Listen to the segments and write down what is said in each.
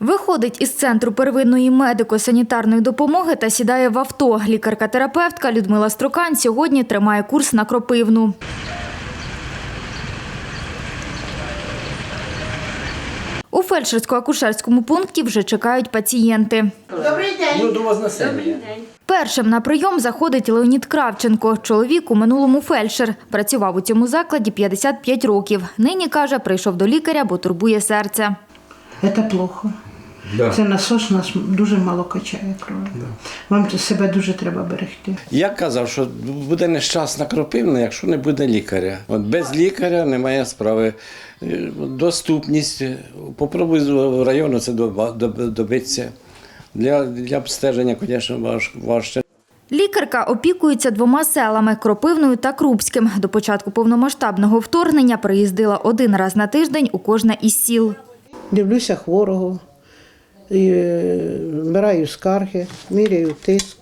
Виходить із центру первинної медико-санітарної допомоги та сідає в авто. Лікарка-терапевтка Людмила Строкань сьогодні тримає курс на кропивну. У фельдшерсько-акушерському пункті вже чекають пацієнти. Ну, до вас населення. Першим на прийом заходить Леонід Кравченко. Чоловік у минулому фельдшер. Працював у цьому закладі 55 років. Нині, каже, прийшов до лікаря, бо турбує серце. Це плохо. Да. Це насос нас дуже мало качає кров. Вам це себе дуже треба берегти. Я казав, що буде нещасна кропивна, якщо не буде лікаря. От без лікаря немає справи. Е, Доступність. Попробуй з району це доба- добитися. Для, для обстеження, звісно, важ- важче. Лікарка опікується двома селами Кропивною та Крупським. До початку повномасштабного вторгнення приїздила один раз на тиждень у кожне із сіл. Дивлюся хворого, і, е, скарги, міряю тиск,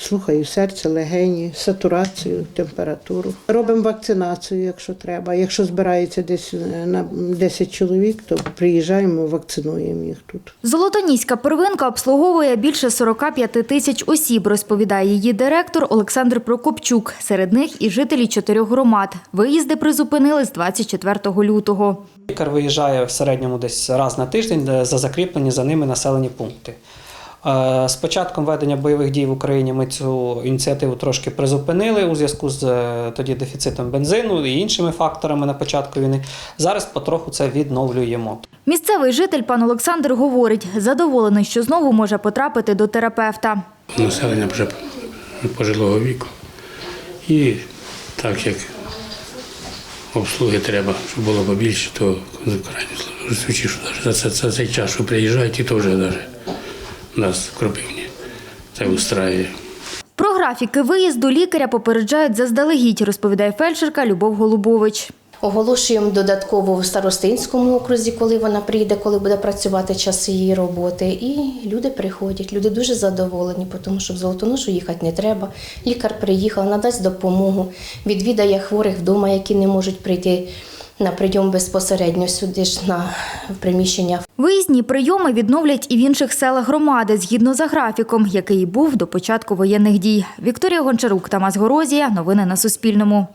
слухаю серце, легені, сатурацію, температуру. Робимо вакцинацію, якщо треба. Якщо збирається десь е, на 10 чоловік, то приїжджаємо, вакцинуємо їх тут. Золотоніська первинка обслуговує більше 45 тисяч осіб, розповідає її директор Олександр Прокопчук. Серед них і жителі чотирьох громад. Виїзди призупинили з 24 лютого. Лікар виїжджає в середньому десь раз на тиждень за закріплені за ними населені пункти. Е, З початком ведення бойових дій в Україні ми цю ініціативу трошки призупинили у зв'язку з е, тоді дефіцитом бензину і іншими факторами на початку війни. Зараз потроху це відновлюємо. Місцевий житель пан Олександр говорить, задоволений, що знову може потрапити до терапевта. населення вже пожилого віку. І так як обслуги треба, щоб було побільше, то крайні за цей час, що приїжджають, і то вже навіть нас в кропивні. Це устраює. Про графіки виїзду лікаря попереджають заздалегідь, розповідає фельдшерка Любов Голубович. Оголошуємо додатково в старостинському окрузі, коли вона прийде, коли буде працювати час її роботи. І люди приходять. Люди дуже задоволені, тому що в Золотоношу їхати не треба. Лікар приїхав, надасть допомогу, відвідає хворих вдома, які не можуть прийти на прийом безпосередньо сюди ж на приміщення Виїзні прийоми відновлять і в інших селах громади згідно за графіком, який був до початку воєнних дій. Вікторія Гончарук, Тамас Горозія. Новини на Суспільному.